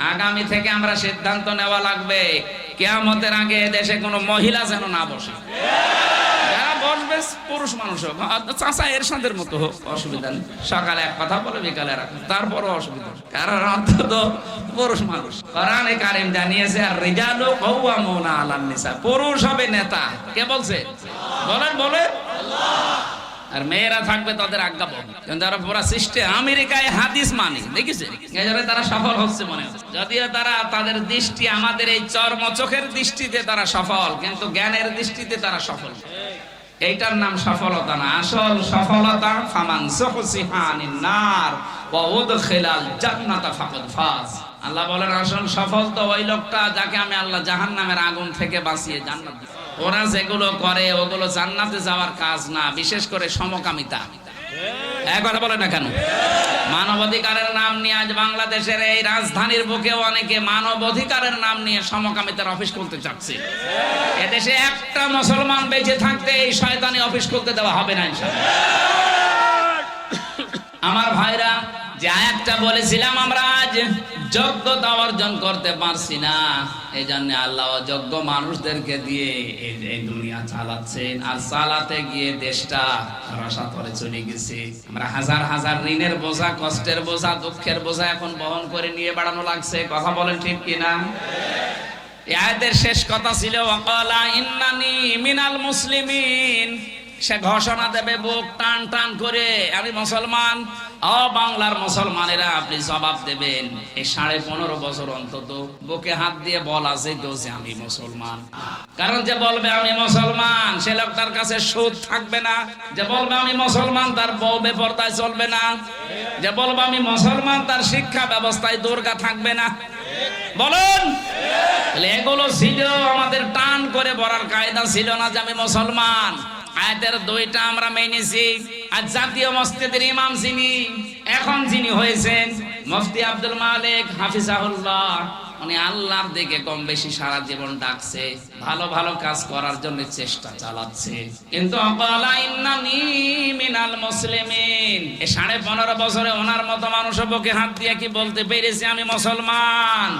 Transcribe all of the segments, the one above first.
আগামী থেকে আমরা সিদ্ধান্ত নেওয়া লাগবে, কেয়ামতের আগে দেশে কোনো মহিলা যেন না বসে। পুরুষ মানুষ হোক মতো অসুবিধা নেই। সকালে এক কথা বলে, বিকালে অসুবিধা। কারণ পুরুষ মানুষ। পুরুষ হবে নেতা। কে বলছে? বলেন বলে আর মেয়েরা থাকবে তাদের আজ্ঞা কিন্তু তারা পুরা সিস্টেম আমেরিকায় হাদিস মানে। দেখিছে তারা সফল হচ্ছে মনে হচ্ছে। যদিও তারা তাদের দৃষ্টি আমাদের এই চর্ম চোখের দৃষ্টিতে তারা সফল, কিন্তু জ্ঞানের দৃষ্টিতে তারা সফল। এইটার নাম সফলতা না। আসল সফলতা, ফামান সুহসিহানিন নার, ওয়া উদখিলাল জান্নাতা ফাকাদ ফাজ। আল্লাহ বলেন, আসল সফল তো ওই লোকটা যাকে আমি আল্লাহ জাহান্নামের আগুন থেকে বাঁচিয়ে জান্নাত। ওরা যেগুলো করে, ওগুলো জান্নাতে যাওয়ার কাজ না, বিশেষ করে সমকামিতা। এই রাজধানীর অনেকে নাম নিয়ে সমকামিতার অফিস খুলতে চাচ্ছে। একটা মুসলমান বেঁচে থাকতে এই শয়তানি অফিস খুলতে দেওয়া হবে না আমার ভাইরা যে আয়াতটা বলেছিলাম আমরা আজ, যোগ্যতা অর্জন করতে পারছি না। এই জন্য আল্লাহ যোগ্য মানুষদেরকে দিয়ে এই দুনিয়া চালাচ্ছেন, আর চালাতে গিয়ে দেশটা রসাতলে চলে গেছে। আমরা হাজার হাজার ঋণের বোঝা, কষ্টের বোঝা, দুঃখের বোঝা এখন বহন করে নিয়ে বেড়ানো লাগছে। কথা বলেন ঠিক কিনা? আয়াতের শেষ কথা ছিল, ওয়াকালা ইন্নানি মিনাল মুসলিমিন। সে ঘোষণা দেবে, বুক টান টান করে, আমি মুসলমান। ও বাংলার মুসলমানেরা আপনি জবাব দেবেন, এই সাড়ে পনেরো বছর অন্তত বুকে হাত দিয়ে বল আছে যে আমি মুসলমান। কারণ যে বলবে আমি মুসলমান, সে লোকটার কাছে সুদ থাকবে না। যে বলবে আমি মুসলমান, তার বউ বেপরদায় চলবে না। যে বলবে আমি মুসলমান, তার শিক্ষা ব্যবস্থায় দুর্গা থাকবে না। বলুন! এগুলো ছিল আমাদের টান করে বলার কায়দা ছিল না যে আমি মুসলমান। আয়াতের দুইটা আমরা মেনেছি। আর জাতীয় মসজিদের ইমাম যিনি, এখন যিনি হয়েছেন মুফতি আব্দুল মালিক হাফিজাহুল্লাহ, উনি আল্লাহর দিকে কম বেশি সারা জীবন ডাকছে, ভালো ভালো কাজ করার জন্য চেষ্টা চালাচ্ছে। কিন্তু মিনাল মুসলিমিন এই সাড়ে পনেরো বছরে ওনার মতো মানুষ বুকে হাত দিয়ে কি বলতে পেরেছি আমি মুসলমান?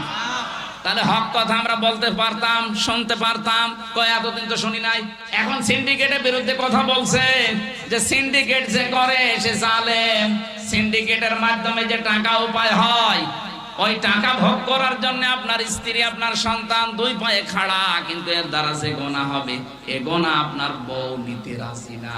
তাহলে হক কথা আমরা বলতে পারতাম, শুনতে পারতাম। কয়, এতদিন তো শুনি নাই। এখন সিন্ডিকেটের বিরুদ্ধে কথা বলছে যে সিন্ডিকেট যে করে, সে জালেম। সিন্ডিকেটের মাধ্যমে যে টাকা উপায় হয়, ওই টাকা ভোগ করার জন্য আপনার স্ত্রী, আপনার সন্তান দুই পায়ে খাড়া, কিন্তু এর দ্বারা যে গোনা হবে, এ গোনা আপনার বউ নিতে রাজি না।